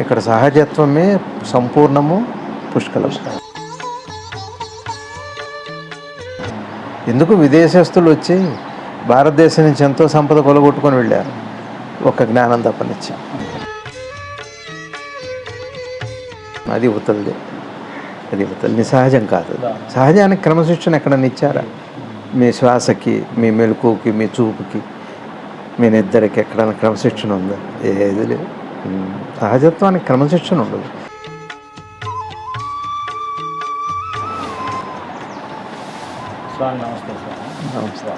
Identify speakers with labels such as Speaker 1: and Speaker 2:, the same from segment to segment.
Speaker 1: ఇక్కడ సహజత్వమే సంపూర్ణము పుష్కలం. ఎందుకు విదేశస్తులు వచ్చి భారతదేశం నుంచి ఎంతో సంపద కొలగొట్టుకొని వెళ్ళారు? ఒక జ్ఞానం తప్పనిచ్చి. అది ఉతలది అది ఉతలు నిసహజం కాదు. సహజానికి క్రమశిక్షణ ఎక్కడన్నా ఇచ్చారా? మీ శ్వాసకి మీ మెలకుకి మీ చూపుకి మీ నిద్రకి ఎక్కడైనా క్రమశిక్షణ ఉందా? ఏది లేదు. సహజత్వానికి క్రమశిక్షణ ఉండదు.
Speaker 2: స్వామి నమస్తే సార్
Speaker 1: నమస్తే.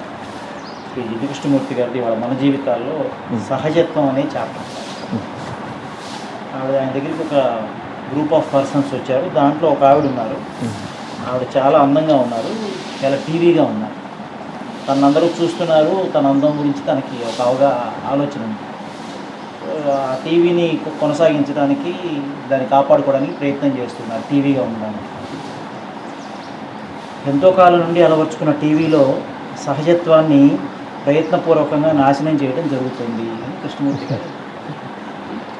Speaker 2: శ్రీ జిడ్డు కృష్ణమూర్తి గారిది వాళ్ళ మన జీవితాల్లో సహజత్వం అనే చాప్టర్. ఆవిడ ఆయన దగ్గరికి ఒక గ్రూప్ ఆఫ్ పర్సన్స్ వచ్చారు. దాంట్లో ఒక ఆవిడ ఉన్నారు. ఆవిడ చాలా అందంగా ఉన్నారు. చాలా టీవీగా ఉన్నారు. తన అందరూ చూస్తున్నారు. తన అందం గురించి తనకి ఒక అవగా ఆలోచన ఉంది. టీవీని కొనసాగించడానికి దాన్ని కాపాడుకోవడానికి ప్రయత్నం చేస్తున్నారు టీవీగా ఉండడానికి. ఎంతో కాలం నుండి అలవర్చుకున్న టీవీలో సహజత్వాన్ని ప్రయత్నపూర్వకంగా నాశనం చేయడం జరుగుతుంది అని కృష్ణమూర్తి గారు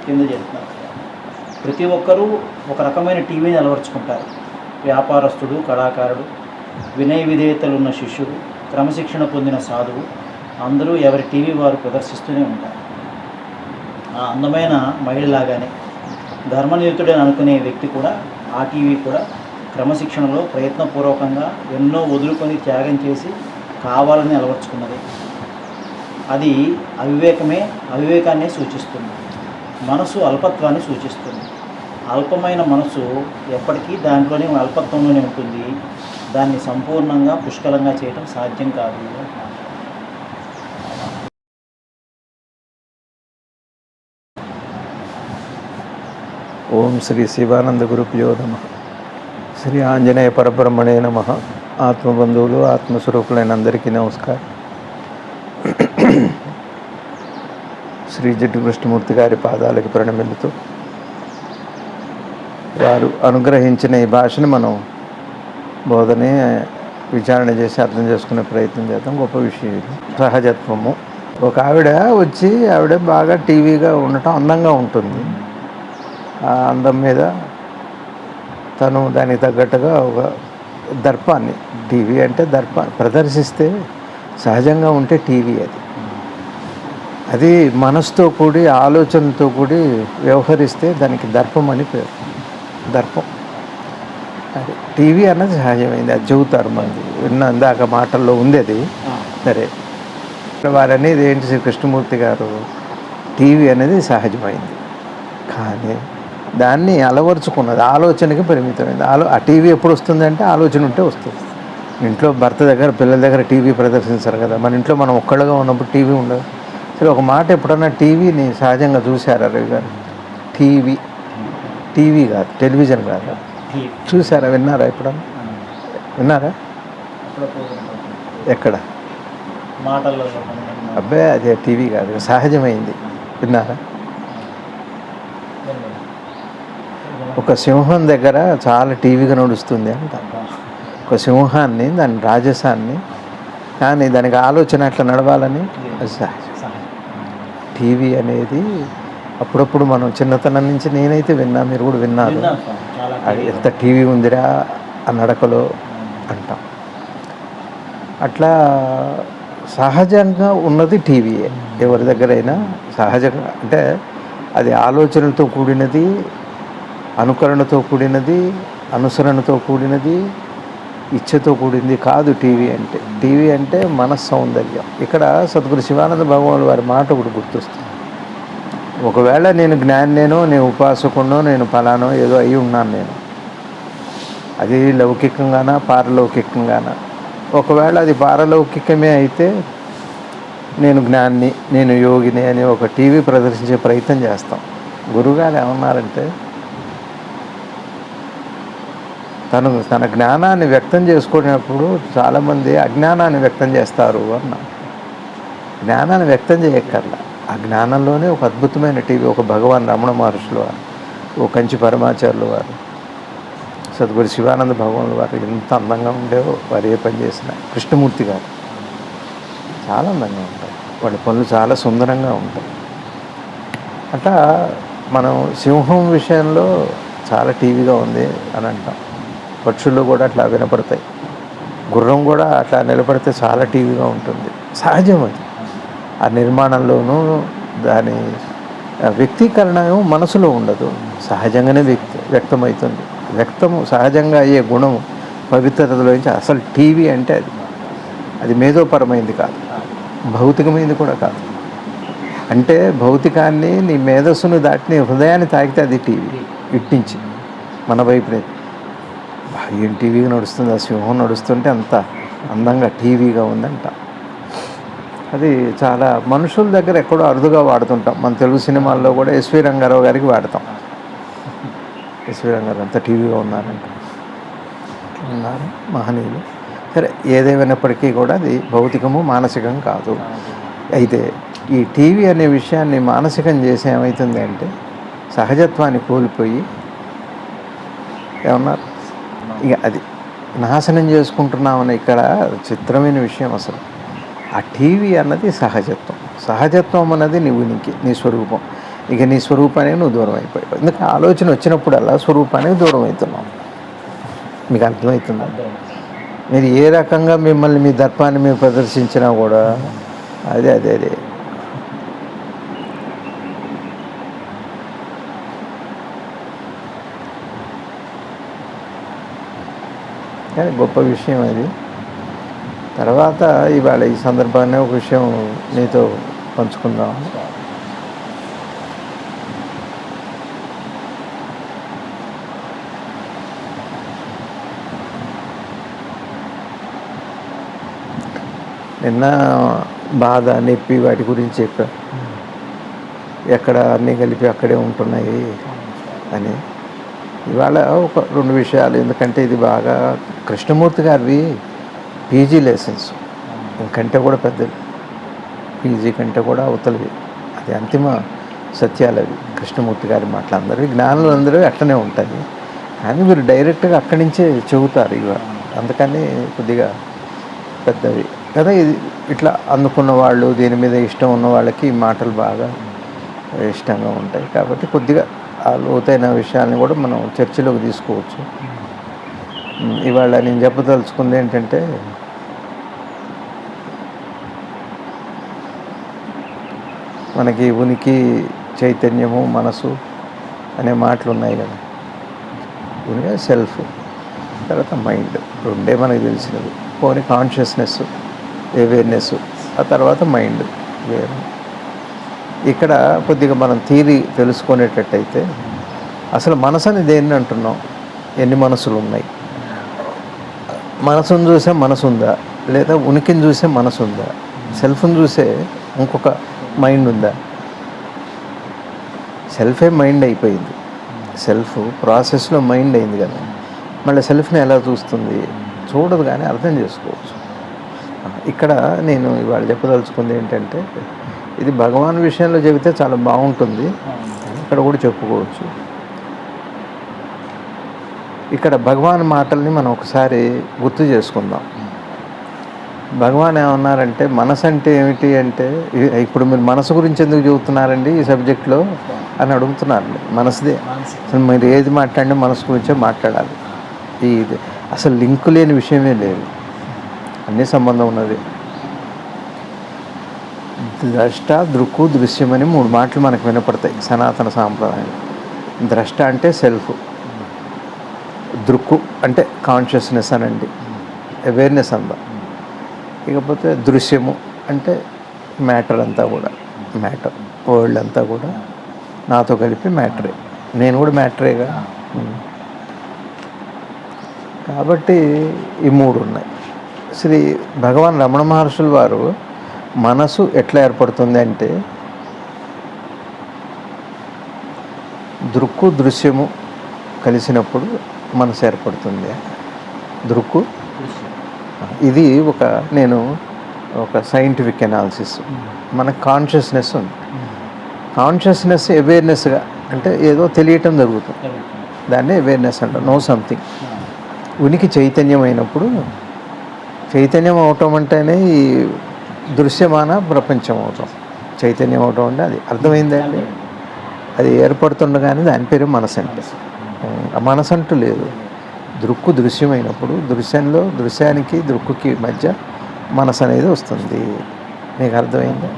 Speaker 2: కింద చెప్తున్నారు. ప్రతి ఒక్కరూ ఒక రకమైన టీవీని అలవర్చుకుంటారు. వ్యాపారస్తుడు కళాకారుడు వినయ విధేయతలు ఉన్న శిష్యుడు క్రమశిక్షణ పొందిన సాధువు అందరూ ఎవరి టీవీ వారు ప్రదర్శిస్తూనే ఉంటారు. ఆ అందమైన మహిళలాగానే ధర్మనియుతుడని అనుకునే వ్యక్తి కూడా ఆ టీవీ కూడా క్రమశిక్షణలో ప్రయత్నపూర్వకంగా ఎన్నో వదులుకొని త్యాగం చేసి కావాలని అలవర్చుకున్నది. అది అవివేకమే అవివేకాన్నే సూచిస్తుంది. మనసు అల్పత్వాన్ని సూచిస్తుంది. అల్పమైన మనసు ఎప్పటికీ దాంట్లోనే అల్పత్వంలోనే ఉంటుంది. దాన్ని సంపూర్ణంగా పుష్కలంగా చేయడం సాధ్యం కాదు.
Speaker 1: ఓం శ్రీ శివానంద గురుభ్యో నమ. శ్రీ ఆంజనేయ పరబ్రహ్మణే నమ. ఆత్మబంధువులు ఆత్మస్వరూపులైన అందరికీ నమస్కారం. శ్రీ జడ్డు కృష్ణమూర్తి గారి పాదాలకి ప్రణమిల్లుతూ వారు అనుగ్రహించిన ఈ భాషని మనం బోధనే విచారణ చేసి అర్థం చేసుకునే ప్రయత్నం చేద్దాం. గొప్ప విషయం ఇది. సహజత్వము. ఒక ఆవిడ వచ్చి ఆవిడ బాగా టీవీగా ఉండటం అందంగా ఉంటుంది. అందం మీద తను దానికి తగ్గట్టుగా ఒక దర్పాన్ని టీవీ అంటే దర్ప ప్రదర్శిస్తే సహజంగా ఉంటే టీవీ అది. అది మనసుతో కూడి ఆలోచనతో కూడి వ్యవహరిస్తే దానికి దర్పం అని పేరు. దర్పం. అది టీవీ అన్నది సహజమైంది అది చెబుతారు మంది. విన్న ఇందాక మాటల్లో ఉంది అది
Speaker 2: ఆ,
Speaker 1: సరే. వారు అనేది ఏంటి శ్రీ కృష్ణమూర్తి గారు? టీవీ అనేది సహజమైంది. కానీ దాన్ని అలవరుచుకున్నది ఆలోచనకి పరిమితమైంది. ఆలో ఆ టీవీ ఎప్పుడు వస్తుందంటే ఆలోచన ఉంటే వస్తుంది. ఇంట్లో భర్త దగ్గర పిల్లల దగ్గర టీవీ ప్రదర్శించారు కదా. మన ఇంట్లో మనం ఒక్కళ్ళగా ఉన్నప్పుడు టీవీ ఉండదు. సరే ఒక మాట ఎప్పుడన్నా టీవీని సహజంగా చూశారా రవి గారు? టీవీ. టీవీ కాదు టెలివిజన్ కాదు. చూసారా విన్నారా ఎప్పుడన్నా? విన్నారా. ఎక్కడ?
Speaker 2: మాటల్లో
Speaker 1: అబ్బాయి అదే టీవీ కాదు సహజమైంది. విన్నారా? ఒక సింహం దగ్గర చాలా టీవీగా నడుస్తుంది అంట. ఒక సింహాన్ని దాని రాజసాన్ని కానీ దానికి ఆలోచన అట్లా నడవాలని. టీవీ అనేది అప్పుడప్పుడు మనం చిన్నతనం నుంచి నేనైతే విన్నా మీరు కూడా విన్నారు. అది ఎంత టీవీ ఉందిరా ఆ నడకలో అంటాం. అట్లా సహజంగా ఉన్నది టీవీయే ఎవరి దగ్గరైనా సహజంగా అంటే అది ఆలోచనలతో కూడినది అనుకరణతో కూడినది అనుసరణతో కూడినది ఇచ్చతో కూడింది కాదు టీవీ అంటే. టీవీ అంటే మన సౌందర్యం. ఇక్కడ సద్గురు శివానంద భగవాన్ వారి మాట ఒకటి గుర్తొస్తుంది. ఒకవేళ నేను జ్ఞానేనో నేను ఉపాసకునో నేను ఫలానో ఏదో అయి ఉన్నాను నేను. అది లౌకికంగానా పారలౌకికంగానా? ఒకవేళ అది పారలౌకికమే అయితే నేను జ్ఞాన్ని నేను యోగిని అని ఒక టీవీ ప్రదర్శించే ప్రయత్నం చేస్తాం. గురుగారు ఏమన్నారంటే తను తన జ్ఞానాన్ని వ్యక్తం చేసుకునేప్పుడు చాలామంది అజ్ఞానాన్ని వ్యక్తం చేస్తారు అన్న. జ్ఞానాన్ని వ్యక్తం చేయక్కర్లా. ఆ జ్ఞానంలోనే ఒక అద్భుతమైన టీవీ ఒక భగవాన్ రమణ మహర్షులు వారు ఓ కంచి పరమాచార్యులు వారు సద్గురు శివానంద భగవాన్ వారు ఎంత అందంగా ఉండేవో వారు ఏ పని చేసినా. కృష్ణమూర్తి గారు చాలా అందంగా ఉంటాయి వాళ్ళ పనులు చాలా సుందరంగా ఉంటాయి. అట్లా మనం సింహం విషయంలో చాలా టీవీగా ఉంది అని అంటాం. పక్షుల్లో కూడా అట్లా వినపడతాయి. గుర్రం కూడా అట్లా నిలబడితే చాలా టీవీగా ఉంటుంది. సహజం అది. ఆ నిర్మాణంలోనూ దాని వ్యక్తీకరణ మనసులో ఉండదు. సహజంగానే వ్యక్తి వ్యక్తమవుతుంది. వ్యక్తము సహజంగా అయ్యే గుణం పవిత్రతలోంచి అసలు టీవీ అంటే అది. అది మేధోపరమైంది కాదు. భౌతికమైంది కూడా కాదు. అంటే భౌతికాన్ని నీ మేధస్సును దాటిని హృదయాన్ని తాకితే అది టీవీ. ఇట్టించి మన వైపు బా, ఏం టీవీగా నడుస్తుంది? ఆ సింహం నడుస్తుంటే అంత అందంగా టీవీగా ఉందంట. అది చాలా మనుషుల దగ్గర ఎక్కడో అరుదుగా వాడుతుంటాం. మన తెలుగు సినిమాల్లో కూడా ఎస్వి రంగారావు గారికి వాడతాం. ఎస్వి రంగారావు అంత టీవీగా ఉన్నారంట. ఉన్నారు మహనీయులు. సరే ఏదేమైనప్పటికీ కూడా అది భౌతికము మానసికం కాదు. అయితే ఈ టీవీ అనే విషయాన్ని మానసికం చేసి ఏమవుతుంది అంటే సహజత్వాన్ని కోల్పోయి ఏమన్నారు? ఇక అది నాశనం చేసుకుంటున్నామని ఇక్కడ చిత్రమైన విషయం అసలు. ఆ టీవీ అన్నది సహజత్వం. సహజత్వం అన్నది నువ్వు నీకు నీ స్వరూపం. ఇక నీ స్వరూపానికి నువ్వు దూరం అయిపోయావు. ఎందుకంటే ఆలోచన వచ్చినప్పుడల్లా స్వరూపానికి దూరం అవుతున్నావు మీకు అర్థమవుతుందా? మీరు ఏ రకంగా మిమ్మల్ని మీ దర్పాన్ని మీరు ప్రదర్శించినా కూడా అదే అదే అదే. కానీ గొప్ప విషయం అది. తర్వాత ఇవాళ ఈ సందర్భాన్ని ఒక విషయం నీతో పంచుకుందాం. నిన్న బాధ నొప్పి వాటి గురించి చెప్పా. ఎక్కడ అన్నీ కలిపి అక్కడే ఉంటున్నాయి అని. ఇవాళ ఒక రెండు విషయాలు ఎందుకంటే ఇది బాగా కృష్ణమూర్తి గారివి పీజీ లెసన్స్. ఇంకంటే కూడా పెద్దవి పీజీ కంటే కూడా అవతలవి. అది అంతిమ సత్యాలు అవి కృష్ణమూర్తి గారి మాటలు అందరివి జ్ఞానులు అందరూ అట్లనే ఉంటాయి. కానీ మీరు డైరెక్ట్గా అక్కడి నుంచే చెబుతారు ఇవ. అందుకని కొద్దిగా పెద్దవి. కదా ఇది ఇట్లా అందుకున్న వాళ్ళు దీని మీద ఇష్టం ఉన్న వాళ్ళకి ఈ మాటలు బాగా ఇష్టంగా ఉంటాయి. కాబట్టి కొద్దిగా ఆ లోతైన విషయాల్ని కూడా మనం చర్చలోకి తీసుకోవచ్చు. ఇవాళ నేను చెప్పదలుచుకుంది ఏంటంటే మనకి ఉనికి చైతన్యము మనసు అనే మాటలు ఉన్నాయి కదా. ఉనికి సెల్ఫ్ తర్వాత మైండ్ రెండే మనకు తెలిసినవి. పోనీ కాన్షియస్నెస్ అవేర్నెస్ ఆ తర్వాత మైండ్ వేరు. ఇక్కడ కొద్దిగా మనం థీరీ తెలుసుకునేటట్టయితే అసలు మనసు అని దేన్ని అంటున్నాం? ఎన్ని మనసులు ఉన్నాయి మనసును చూసే మనసు ఉందా లేదా ఉనికిని చూసే మనసు ఉందా సెల్ఫ్ని చూసే ఇంకొక మైండ్ ఉందా సెల్ఫే మైండ్ అయిపోయింది. సెల్ఫ్ ప్రాసెస్లో మైండ్ అయింది కదా. మళ్ళీ సెల్ఫ్ని ఎలా చూస్తుంది? చూడదు కానీ అర్థం చేసుకోవచ్చు. ఇక్కడ నేను ఇవాళ చెప్పదలుచుకుంది ఏంటంటే ఇది భగవాన్ విషయంలో చెబితే చాలా బాగుంటుంది. ఇక్కడ కూడా చెప్పుకోవచ్చు. ఇక్కడ భగవాన్ మాటల్ని మనం ఒకసారి గుర్తు చేసుకుందాం. భగవాన్ ఏమన్నారంటే మనసు అంటే ఏమిటి అంటే ఇప్పుడు మీరు మనసు గురించి ఎందుకు చెబుతున్నారండి ఈ సబ్జెక్ట్లో అని అడుగుతున్నారు మనసుదే. అసలు మీరు ఏది మాట్లాడినా మనసు గురించే మాట్లాడాలి. ఈ ఇది. అసలు లింకు లేని విషయమే లేదు. అన్ని సంబంధం ఉన్నది. ద్రష్ట దృక్కు దృశ్యం అని మూడు మాటలు మనకు వినపడతాయి. సనాతన సాంప్రదాయం. ద్రష్ట అంటే సెల్ఫ్. దృక్కు అంటే కాన్షియస్నెస్ అనండి. అవేర్నెస్ అంతా ఇకపోతే దృశ్యము అంటే మ్యాటర్ అంతా కూడా. మ్యాటర్ వరల్డ్ అంతా కూడా నాతో కలిపి మ్యాటరే నేను కూడా మ్యాటరేగా కాబట్టి ఈ మూడు ఉన్నాయి. శ్రీ భగవాన్ రమణ మహర్షులు వారు మనసు ఎట్లా ఏర్పడుతుంది అంటే దృక్కు దృశ్యము కలిసినప్పుడు మనసు ఏర్పడుతుంది. దృక్కు. ఇది ఒక నేను ఒక సైంటిఫిక్ అనాలిసిస్ మన కాన్షియస్నెస్ ఉంది. కాన్షియస్నెస్ అవేర్నెస్గా అంటే ఏదో తెలియటం జరుగుతుంది. దాన్ని అవేర్నెస్ అంటారు. నో సంథింగ్ ఉనికి చైతన్యం అయినప్పుడు చైతన్యం అవటం అంటేనే ఈ దృశ్యమాన ప్రపంచం అవటం. చైతన్యం అవటం అంటే అది. అర్థమైందండి అది ఏర్పడుతుండగానే దాని పేరు మనసు. అంటే మనసు అంటూ లేదు. దృక్కు దృశ్యమైనప్పుడు దృశ్యంలో దృశ్యానికి దృక్కుకి మధ్య మనసు అనేది వస్తుంది. మీకు అర్థమైందా?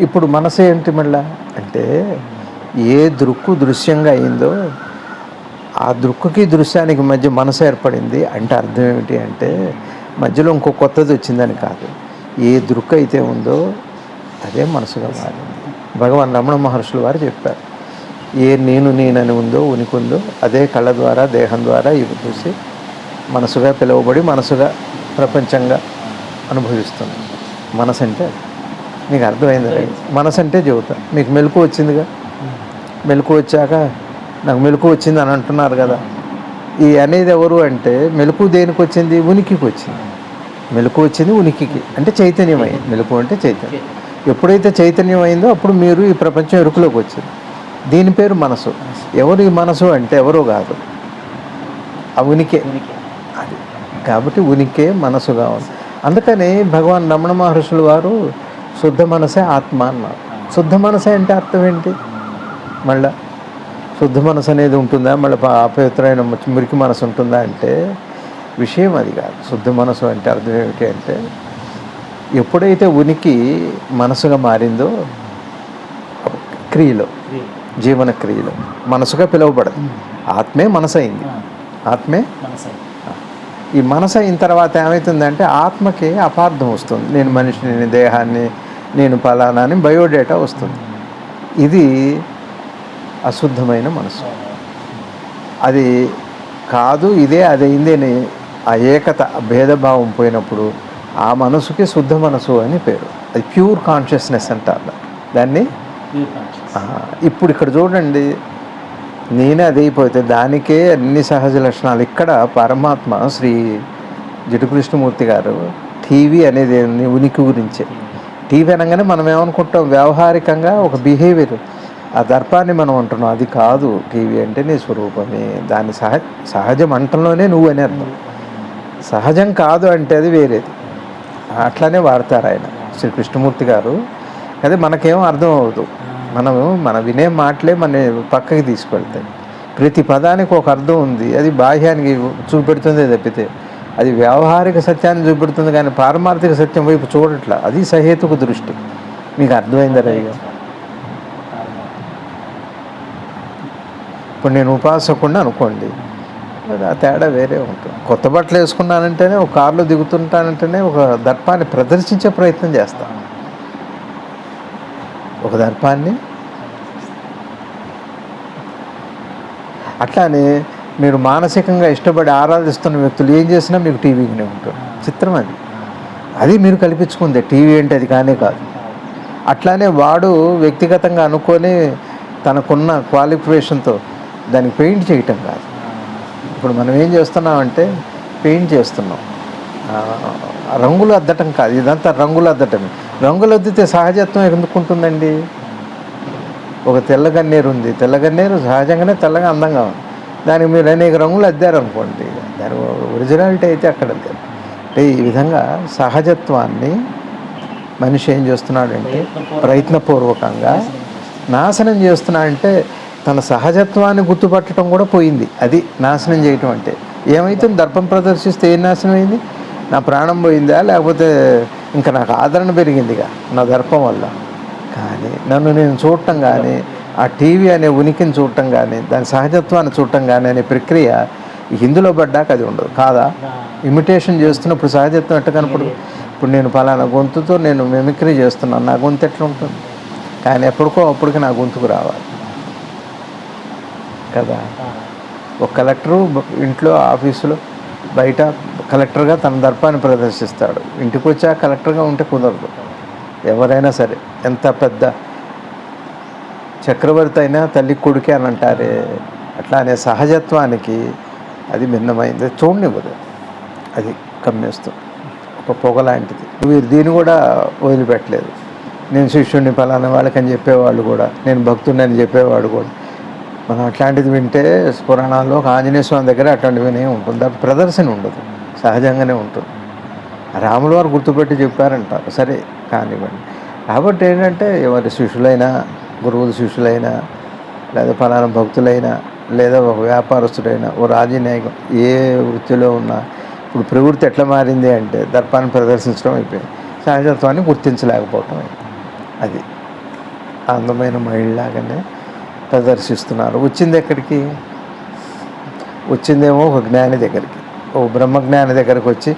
Speaker 1: ఇప్పుడు మనసు ఏంటి మళ్ళా? అంటే ఏ దృక్కు దృశ్యంగా అయిందో ఆ దృక్కుకి దృశ్యానికి మధ్య మనసు ఏర్పడింది అంటే అర్థం ఏమిటి అంటే మధ్యలో ఇంకో కొత్తది వచ్చిందని కాదు. ఏ దృక్కు అయితే ఉందో అదే మనసుగా మారింది. భగవాన్ రమణ మహర్షులు వారు చెప్పారు. ఏ నేను నేనని ఉందో ఉనికి ఉందో అదే కళ్ళ ద్వారా దేహం ద్వారా ఇవి చూసి మనసుగా పిలువబడి మనసుగా ప్రపంచంగా అనుభవిస్తుంది. మనసు అంటే. మీకు అర్థమైంది? మనసు అంటే చెబుతా. మీకు మెలకు వచ్చిందిగా? మెలకు వచ్చాక నాకు మెలకు వచ్చింది అని అంటున్నారు కదా. ఈ అనేది ఎవరు అంటే మెలకు దేనికి వచ్చింది? ఉనికికి వచ్చింది. మెలకు వచ్చింది ఉనికికి. అంటే చైతన్యమై మెలకు అంటే చైతన్యం. ఎప్పుడైతే చైతన్యం అయిందో అప్పుడు మీరు ఈ ప్రపంచం ఎరుకులోకి వచ్చింది. దీని పేరు మనసు. ఎవరు ఈ మనసు అంటే ఎవరో కాదు. ఆ ఉనికే. అది. కాబట్టి ఉనికే మనసుగా ఉంది. అందుకని భగవాన్ రమణ మహర్షులు వారు శుద్ధ మనసే ఆత్మ అన్నారు. శుద్ధ మనసే అంటే అర్థం ఏంటి? మళ్ళా శుద్ధ మనసు అనేది ఉంటుందా? మళ్ళీ అపవిత్రమైన మురికి మనసు ఉంటుందా అంటే విషయం అది కాదు. శుద్ధ మనసు అంటే అర్థం ఏమిటి అంటే ఎప్పుడైతే ఉనికి మనసుగా మారిందో క్రియలో. జీవన క్రియలో మనసుగా పిలువబడదు. ఆత్మే మనసు అయింది ఆత్మే ఈ మనసు అయిన తర్వాత ఏమవుతుందంటే ఆత్మకి అపార్థం వస్తుంది. నేను మనిషిని నేను దేహాన్ని నేను పలానా అని బయోడేటా వస్తుంది. ఇది అశుద్ధమైన మనసు. అది కాదు ఇదే అదైంది అని ఆ ఏకత భేదభావం పోయినప్పుడు ఆ మనసుకి శుద్ధ మనసు అని పేరు. అది ప్యూర్ కాన్షియస్నెస్ అంటారు. దాన్ని ఇప్పుడు ఇక్కడ చూడండి నేనే అది అయిపోతే దానికే అన్ని సహజ లక్షణాలు. ఇక్కడ పరమాత్మ శ్రీ జటు కృష్ణమూర్తి గారు టీవీ అనేది ఉనికి గురించే. టీవీ అనగానే మనం ఏమనుకుంటాం? వ్యవహారికంగా ఒక బిహేవియర్. ఆ దర్పాన్ని మనం అంటున్నాం. అది కాదు. టీవీ అంటే నీ స్వరూపమే. దాని సహజ సహజం అంటంలోనే నువ్వు అని అర్థం. సహజం కాదు అంటే అది వేరేది. అట్లానే వాడతారు ఆయన. శ్రీ కృష్ణమూర్తి గారు అదే మనకేం అర్థం అవ్వదు మనము మన వినే మాటలే మన పక్కకి తీసుకెళ్తాయి. ప్రతి పదానికి ఒక అర్థం ఉంది. అది బాహ్యానికి చూపెడుతుంది తప్పితే. అది వ్యావహారిక సత్యాన్ని చూపెడుతుంది కానీ పారమార్థిక సత్యం వైపు చూడట్లా. అది సహేతుక దృష్టి. మీకు అర్థమైందా రవి గారు ఇప్పుడు నేను ఉపాసకుండా అనుకోండి. ఆ తేడా వేరే ఉంటుంది. కొత్త బట్టలు వేసుకున్నానంటేనే ఒక కారులో దిగుతుంటానంటేనే ఒక దర్పాన్ని ప్రదర్శించే ప్రయత్నం చేస్తాను ఒక దర్పాన్ని. అట్లానే మీరు మానసికంగా ఇష్టపడి ఆరాధిస్తున్న వ్యక్తులు ఏం చేసినా మీకు టీవీకినే ఉంటుంది చిత్రం అది. అది మీరు కల్పించుకుందే. టీవీ అంటే అది కానే కాదు. అట్లానే వాడు వ్యక్తిగతంగా అనుకొని తనకున్న క్వాలిఫికేషన్తో దానికి పెయింట్ చేయటం కాదు. ఇప్పుడు మనం ఏం చేస్తున్నామంటే పెయింట్ చేస్తున్నాం. రంగులు అద్దటం కాదు. ఇదంతా రంగులు అద్దటమే. రంగులు అద్దితే సహజత్వం ఎందుకుంటుందండి? ఒక తెల్లగన్నేరు ఉంది తెల్లగన్నేరు సహజంగానే తెల్లగా అందంగా ఉంది. దానికి మీరు అనేక రంగులు అద్దారనుకోండి. దాని ఒరిజినాలిటీ అయితే అక్కడ లేదు. అంటే ఈ విధంగా సహజత్వాన్ని మనిషి ఏం చేస్తున్నాడంటే ప్రయత్నపూర్వకంగా నాశనం చేస్తున్నాడంటే తన సహజత్వాన్ని గుర్తుపట్టడం కూడా పోయింది. అది నాశనం చేయటం అంటే. ఏమైతుంది? దర్పం ప్రదర్శిస్తే ఏం నాశనం అయింది నా ప్రాణం పోయిందా? లేకపోతే ఇంకా నాకు ఆదరణ పెరిగిందిగా నా దర్పం వల్ల. కానీ నన్ను నేను చూడటం కానీ ఆ టీవీ అనే ఉనికిని చూడటం కానీ దాని సహజత్వాన్ని చూడటం కానీ అనే ప్రక్రియ హిందులో పడ్డాక అది ఉండదు. కాదా? ఇమిటేషన్ చేస్తున్నప్పుడు సహజత్వం ఎట్ట కనపడు ఇప్పుడు నేను పలానా గొంతుతో నేను మిమిక్రీ చేస్తున్నాను నా గొంతు ఎట్లా ఉంటుంది కానీ ఎప్పటికో అప్పటికి నా గొంతుకు రావాలి. కదా? ఒక కలెక్టరు ఇంట్లో ఆఫీసులో బయట కలెక్టర్గా తన దర్పాన్ని ప్రదర్శిస్తాడు. ఇంటికి వచ్చా కలెక్టర్గా ఉంటే కుదరదు. ఎవరైనా సరే ఎంత పెద్ద చక్రవర్తి అయినా తల్లి కొడుకే అని అంటారే అట్లా అనే సహజత్వానికి అది భిన్నమైంది. చూడనివ్వదు. అది కమ్మేస్తూ ఒక పొగ లాంటిది. వీరు దీన్ని కూడా వదిలిపెట్టలేదు. నేను శిష్యుడిని పలానా వాళ్ళకి అని చెప్పేవాళ్ళు కూడా నేను భక్తుడిని అని చెప్పేవాడు కూడా. మనం అట్లాంటిది వింటే పురాణాల్లో ఆంజనేయ స్వామి దగ్గర అట్లాంటివినే ఉంటుంది దాని ప్రదర్శన ఉండదు. సహజంగానే ఉంటుంది. రాముల వారు గుర్తుపెట్టి చెప్పారంటారు సరే కానివ్వండి. కాబట్టి ఏంటంటే ఎవరి శిష్యులైనా గురువుల శిష్యులైనా లేదా ఫలానా భక్తులైనా లేదా ఒక వ్యాపారస్తుడైనా ఓ రాజనీయం ఏ వృత్తిలో ఉన్నా ఇప్పుడు ప్రవృత్తి ఎట్లా మారింది అంటే దర్పాన్ని ప్రదర్శించడం అయిపోయింది. సహజత్వాన్ని గుర్తించలేకపోవటం అది అందమైన మహిళలాగానే ప్రదర్శిస్తున్నారు. వచ్చింది ఎక్కడికి? వచ్చిందేమో ఒక జ్ఞాని దగ్గరికి. ఓ బ్రహ్మజ్ఞాని దగ్గరికి వచ్చి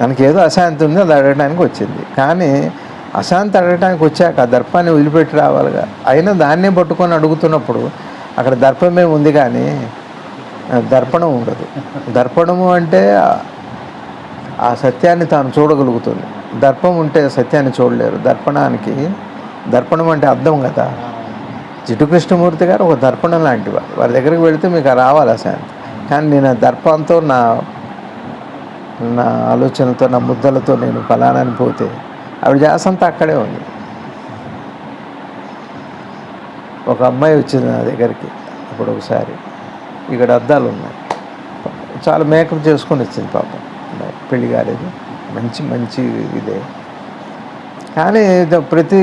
Speaker 1: తనకి ఏదో అశాంతి ఉంది అది అడగడానికి వచ్చింది. కానీ అశాంతి అడగడానికి వచ్చాక ఆ దర్పాన్ని వదిలిపెట్టి రావాలిగా. అయినా దాన్నే పట్టుకొని అడుగుతున్నప్పుడు అక్కడ దర్పమే ఉంది కానీ దర్పణం ఉండదు. దర్పణము అంటే ఆ సత్యాన్ని తాను చూడగలుగుతుంది. దర్పం ఉంటే సత్యాన్ని చూడలేరు. దర్పణానికి దర్పణం అంటే అర్థం కదా. జిడ్డు కృష్ణమూర్తి గారు ఒక దర్పణం లాంటి వారు వారి దగ్గరికి వెళితే మీకు రావాలి శాంతి. కానీ నేను ఆ దర్పంతో నా నా ఆలోచనలతో నా ముద్దలతో నేను ఫలానని పోతే ఆవిడ జాసంతా అక్కడే ఉంది. ఒక అమ్మాయి వచ్చింది నా దగ్గరికి అప్పుడు ఒకసారి. ఇక్కడ అద్దాలు ఉన్నాయి. చాలా మేకప్ చేసుకొని వచ్చింది పాపం. పెళ్ళి కాలేదు. మంచి మంచి ఇదే. కానీ ప్రతి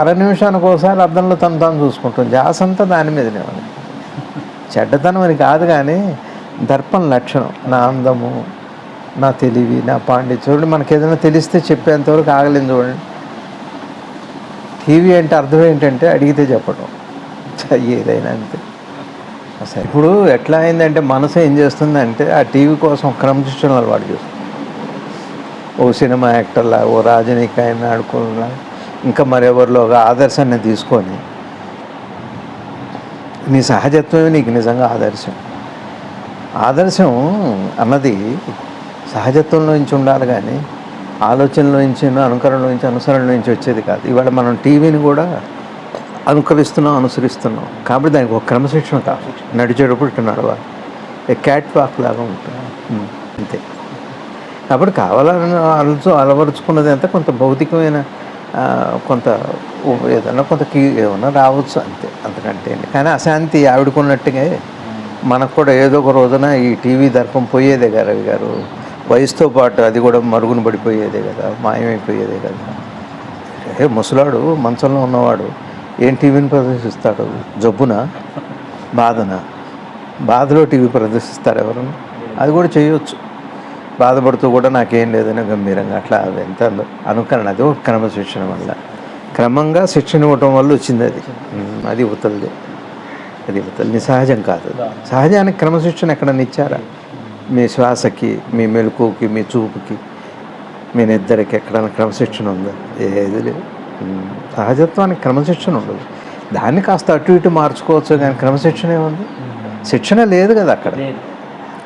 Speaker 1: అర నిమిషానికి ఒకసారి అద్దంలో తను తాను చూసుకుంటుంది. జాస్ అంతా దాని మీదనే ఉంది. చెడ్డతనం అని కాదు కానీ దర్పణ లక్షణం. నా అందము నా తెలివి నా పాండి చూడండి మనకి ఏదైనా తెలిస్తే చెప్పేంతవరకు ఆగలేదు చూడండి. టీవీ అంటే అర్థం ఏంటంటే అడిగితే చెప్పడం. ఏదైనా అంతే. అసలు ఇప్పుడు ఎట్లా అయిందంటే మనసు ఏం చేస్తుందంటే ఆ టీవీ కోసం క్రమశిక్షణ అలవాటు చేస్తుంది. ఓ సినిమా యాక్టర్లా ఓ రాజనీకాయన్ని ఆడుకున్నా ఇంకా మరెవరిలో ఒక ఆదర్శాన్ని తీసుకొని నీ సహజత్వమే నీకు నిజంగా ఆదర్శం. ఆదర్శం అన్నది సహజత్వంలో నుంచి ఉండాలి కానీ ఆలోచనలో నుంచి అనుకరణలో నుంచి అనుసరణలో నుంచి వచ్చేది కాదు. ఇవాళ మనం టీవీని కూడా అనుకరిస్తున్నాం అనుసరిస్తున్నాం. కాబట్టి దానికి ఒక క్రమశిక్షణ కాదు నడిచేటప్పుడు ఇట్లా నడవాలి. క్యాట్ వాక్ లాగా ఉంటుంది. అంతే. కాబట్టి కావాలని అలచు అలవరుచుకున్నది అంతా కొంత భౌతికమైన కొంత ఏదన్నా కొంత కీ ఏమన్నా రావచ్చు అంతే అంతకంటే కానీ అశాంతి ఆవిడకున్నట్టుగా మనకు కూడా ఏదో ఒక రోజున ఈ టీవీ దర్పం పోయేదే కదా రవి గారు. వయసుతో పాటు అది కూడా మరుగున పడిపోయేదే కదా మాయమైపోయేదే కదా. ఏ ముసలాడు మంచంలో ఉన్నవాడు ఏం టీవీని ప్రదర్శిస్తాడు? జబ్బున? బాధన? బాధలో టీవీ ప్రదర్శిస్తారు ఎవరన్నా? అది కూడా చేయొచ్చు. బాధపడుతూ కూడా నాకేం లేదని గంభీరంగా అట్లా అది ఎంత అనుకరణ అది ఒక క్రమశిక్షణ వల్ల. క్రమంగా శిక్షణ ఇవ్వటం వల్ల వచ్చింది అది. అది ఉతలది అది ఉతలది సహజం కాదు. సహజానికి క్రమశిక్షణ ఎక్కడన్నా ఇచ్చారా? మీ శ్వాసకి మీ మెలకుకి మీ చూపుకి మీ నిద్దరికి ఎక్కడైనా క్రమశిక్షణ ఉందా? ఏది లేదు. సహజత్వానికి క్రమశిక్షణ ఉండదు. దాన్ని కాస్త అటు ఇటు మార్చుకోవచ్చు కానీ క్రమశిక్షణ ఏముంది? శిక్షణ లేదు కదా అక్కడ.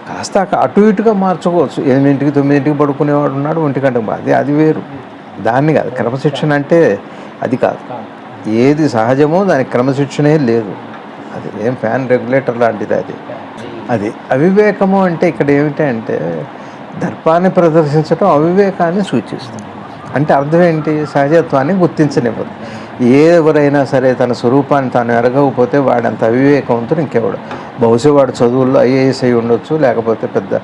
Speaker 1: కాస్త అటు ఇటుగా మార్చుకోవచ్చు. ఎనిమిదింటికి తొమ్మిదింటికి పడుకునేవాడు ఉన్నాడు ఒంటి గంటకు అది అది వేరు. దాన్ని కాదు క్రమశిక్షణ అంటే అది కాదు. ఏది సహజమో దానికి క్రమశిక్షణే లేదు. అది ఏం ఫ్యాన్ రెగ్యులేటర్ లాంటిది అది. అది అవివేకము అంటే ఇక్కడ ఏమిటంటే దర్పాన్ని ప్రదర్శించడం అవివేకాన్ని సూచిస్తుంది. అంటే అర్థం ఏంటి? సహజత్వాన్ని గుర్తించనివ్వదు. ఎవరైనా సరే తన స్వరూపాన్ని తాను ఎరగకపోతే వాడంత అవివేకవంతుడు ఇంకెవడు. బహుశా వాడు చదువుల్లో ఐఏఎస్ అయి ఉండొచ్చు లేకపోతే పెద్ద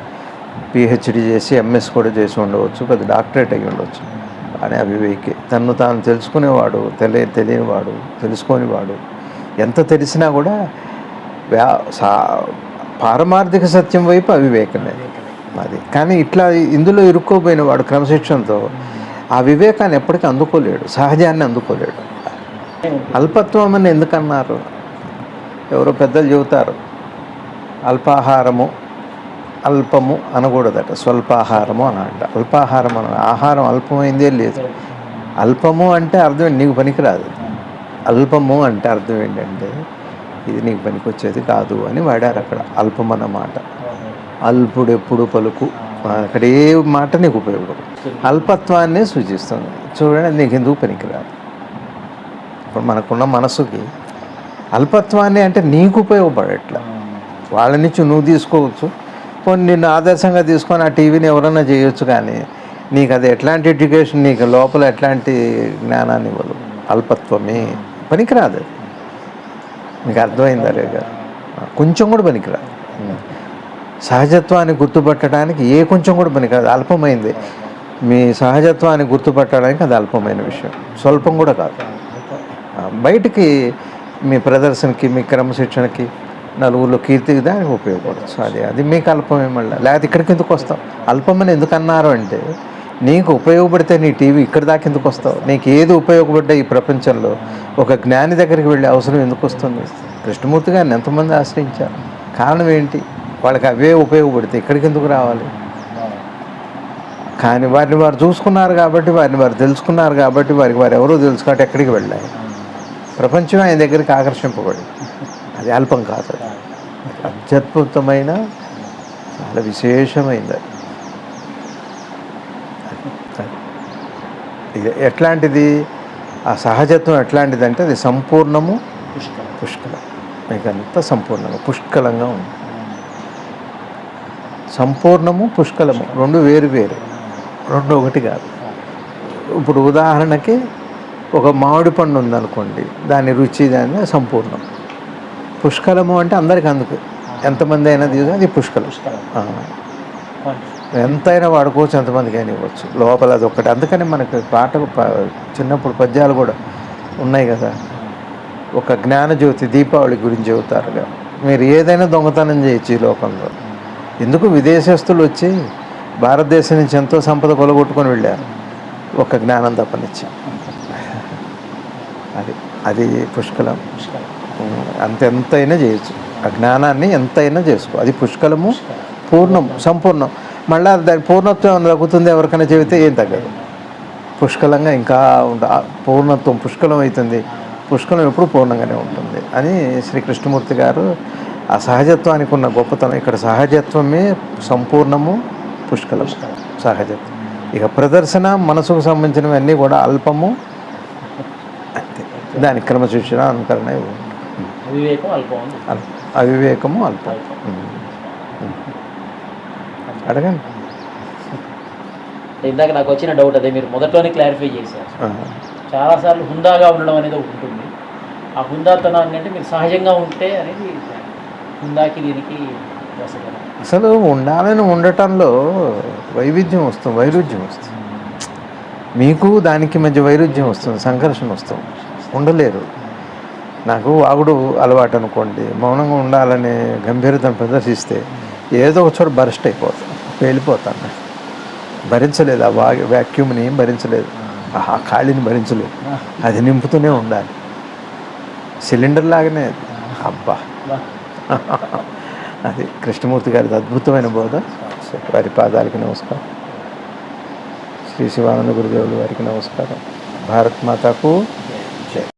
Speaker 1: పిహెచ్డి చేసి ఎంఎస్ కూడా చేసి ఉండవచ్చు పెద్ద డాక్టరేట్ అయి ఉండొచ్చు. అని అవివేకి. తను తాను తెలుసుకునేవాడు తెలియ తెలియనివాడు తెలుసుకొనివాడు. ఎంత తెలిసినా కూడా వ్యా సా పారమార్థిక సత్యం వైపు అవివేకమే. అది. కానీ ఇట్లా ఇందులో ఇరుక్కోపోయిన వాడు క్రమశిక్షణతో ఆ వివేకాన్ని ఎప్పటికీ అందుకోలేడు సహజాన్ని అందుకోలేడు. అల్పత్వం అని ఎందుకన్నారు? ఎవరో పెద్దలు చెబుతారు అల్పాహారము అల్పము అనకూడదట స్వల్పాహారము అని అంట. అల్పాహారం అన ఆహారం అల్పమైందే లేదు. అల్పము అంటే అర్థం? నీకు పనికిరాదు. అల్పము అంటే అర్థం ఏంటంటే ఇది నీకు పనికొచ్చేది కాదు అని వాడారు అక్కడ. అల్పం అన్నమాట అల్పుడు ఎప్పుడు పలుకు. అక్కడ ఏ మాట నీకు ఉపయోగపడదు. అల్పత్వాన్ని సూచిస్తుంది చూడండి నీకు ఎందుకు పనికిరాదు? ఇప్పుడు మనకున్న మనసుకి అల్పత్వాన్ని అంటే నీకు ఉపయోగపడట్లా. వాళ్ళ నుంచి నువ్వు తీసుకోవచ్చు. కొన్ని నిన్ను ఆదర్శంగా తీసుకొని ఆ టీవీని ఎవరన్నా చేయొచ్చు కానీ నీకు అది ఎట్లాంటి ఎడ్యుకేషన్ నీకు లోపల ఎట్లాంటి జ్ఞానాన్ని ఇవ్వదు. అల్పత్వమే. పనికిరాదు నీకు అర్థమైందా రేగా కొంచెం కూడా పనికిరాదు. సహజత్వాన్ని గుర్తుపట్టడానికి ఏ కొంచెం కూడా పని కాదు అల్పమైంది. మీ సహజత్వాన్ని గుర్తుపట్టడానికి అది అల్పమైన విషయం. స్వల్పం కూడా కాదు. బయటికి మీ ప్రదర్శనకి మీ క్రమశిక్షణకి నలుగురిలో కీర్తికి దానికి ఉపయోగపడచ్చు అది అది మీకు అల్పమే మళ్ళీ. లేకపోతే ఇక్కడికి ఎందుకు వస్తాం అల్పమని ఎందుకు అన్నారు అంటే నీకు ఉపయోగపడితే నీ టీవీ ఇక్కడ దాకా ఎందుకు వస్తావు? నీకు ఏది ఉపయోగపడ్డా ఈ ప్రపంచంలో? ఒక జ్ఞాని దగ్గరికి వెళ్ళే అవసరం ఎందుకు వస్తుంది? కృష్ణమూర్తి గారిని ఎంతమంది ఆశ్రయించారు? కారణం ఏంటి? వాళ్ళకి అవే ఉపయోగపడితే ఇక్కడికి ఎందుకు రావాలి? కానీ వారిని వారు చూసుకున్నారు కాబట్టి వారిని వారు తెలుసుకున్నారు కాబట్టి వారికి వారు ఎవరో తెలుసు కాబట్టి ఎక్కడికి వెళ్ళాలి? ప్రపంచం ఆయన దగ్గరికి ఆకర్షింపబడి అది అల్పం కాదు అత్యద్భుతమైన చాలా విశేషమైనది ఇది ఎట్లాంటిది? ఆ సహజత్వం ఎట్లాంటిది అంటే అది సంపూర్ణము
Speaker 2: పుష్కలం.
Speaker 1: పుష్కలం. మీకంతా సంపూర్ణంగా పుష్కలంగా ఉంది. సంపూర్ణము పుష్కలము రెండు వేరు వేరు. రెండు ఒకటి కాదు. ఇప్పుడు ఉదాహరణకి ఒక మామిడి పండు ఉందనుకోండి దాని రుచి దాని సంపూర్ణం. పుష్కలము అంటే అందరికి అందుకు. ఎంతమంది అయినా తీసు అది పుష్కలం.
Speaker 2: పుష్కలం
Speaker 1: ఎంతైనా వాడుకోవచ్చు ఎంతమందికి అయినా ఇవ్వచ్చు. లోపల అది ఒకటి అందుకని మనకి పాట చిన్నప్పుడు పద్యాలు కూడా ఉన్నాయి కదా. ఒక జ్ఞానజ్యోతి దీపావళి గురించి చెబుతారుగా. మీరు ఏదైనా దొంగతనం చేయొచ్చు ఈ లోకంలో. ఎందుకు విదేశస్తులు వచ్చి భారతదేశం నుంచి ఎంతో సంపద కొలగొట్టుకొని వెళ్ళారు? ఒక జ్ఞానం తప్పనిచ్చి. అది అది పుష్కలం. అంతెంతైనా చేయొచ్చు. ఆ జ్ఞానాన్ని ఎంతైనా చేసుకో. అది పుష్కలము పూర్ణం సంపూర్ణం. మళ్ళీ దాని పూర్ణత్వం తగ్గుతుంది ఎవరికైనా చెబితే ఏం తగ్గదు. పుష్కలంగా ఇంకా ఉండ పూర్ణత్వం పుష్కలం అవుతుంది. పుష్కలం ఎప్పుడు పూర్ణంగానే ఉంటుంది అని శ్రీ కృష్ణమూర్తి గారు ఆ సహజత్వానికి ఉన్న గొప్పతనం ఇక్కడ సహజత్వమే సంపూర్ణము పుష్కలం సహజత్వం. ఇక ప్రదర్శన మనసుకు సంబంధించినవన్నీ కూడా అల్పము. అంతే. దాని క్రమశిక్షణ అనుకరణ. అవివేకము అల్పం. అడగండి.
Speaker 2: ఇందాక నాకు వచ్చిన డౌట్ అదే మీరు మొదట్లోనే క్లారిఫై చేశారు. చాలాసార్లు హుందాగా ఉండడం అనేది ఉంటుంది. ఆ హుందాతనాన్ని అంటే మీరు సహజంగా ఉంటే అనేది దీనికి
Speaker 1: అసలు ఉండాలని ఉండటంలో వైవిధ్యం వస్తుంది వైరుధ్యం వస్తుంది. మీకు దానికి మధ్య వైరుధ్యం వస్తుంది సంఘర్షణ వస్తుంది. ఉండలేరు. నాకు వాగుడు అలవాటు అనుకోండి మౌనంగా ఉండాలనే గంభీరతను ప్రదర్శిస్తే ఏదో ఒక చోట బరస్ట్ అయిపోతాను వెళ్ళిపోతాను భరించలేదు ఆ వా వ్యాక్యూమ్ని ఏం భరించలేదు. ఆ ఖాళీని భరించలేదు. అది నింపుతూనే ఉండాలి. సిలిండర్ లాగానే. అబ్బా. అది కృష్ణమూర్తి గారిది అద్భుతమైన బోధ. వారి పాదాలకి నమస్కారం. శ్రీ శివానంద గురుదేవులు వారికి నమస్కారం. భారత్ మాతకు